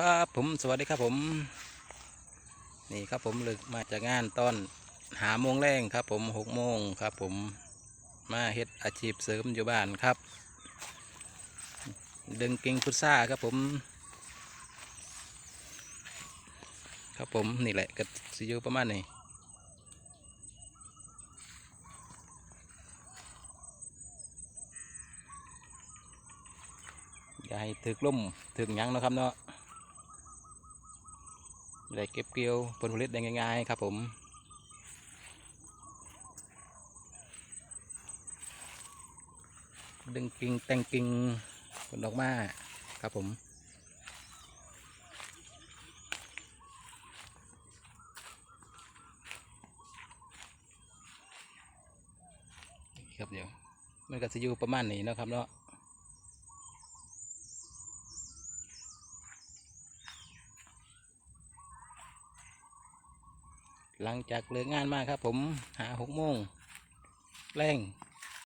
ครับผมสวัสดีครับผม นี่ครับผมลึกมาจากงานตอนหาโมงแรงครับผมหกโมงครับผมมาเฮ็ดอาชีพเสริมอยู่บ้านครับ ดึงกิ่งพุทราครับผม ครับผมนี่แหละก็สิอยู่ประมาณนี้อย่าให้ถึกล่มถึกหยังนะครับเนาะ ได้เก็บเกี่ยวผลผลิตได้ง่ายๆครับผมดึงกิ่งแต่งกิ่งผลดอกไม้ครับผมครับเดี๋ยวมันก็จะอยู่ประมาณนี้นะครับเนาะ หลังจากเลิกงานมาครับผมหาหกโมงแรง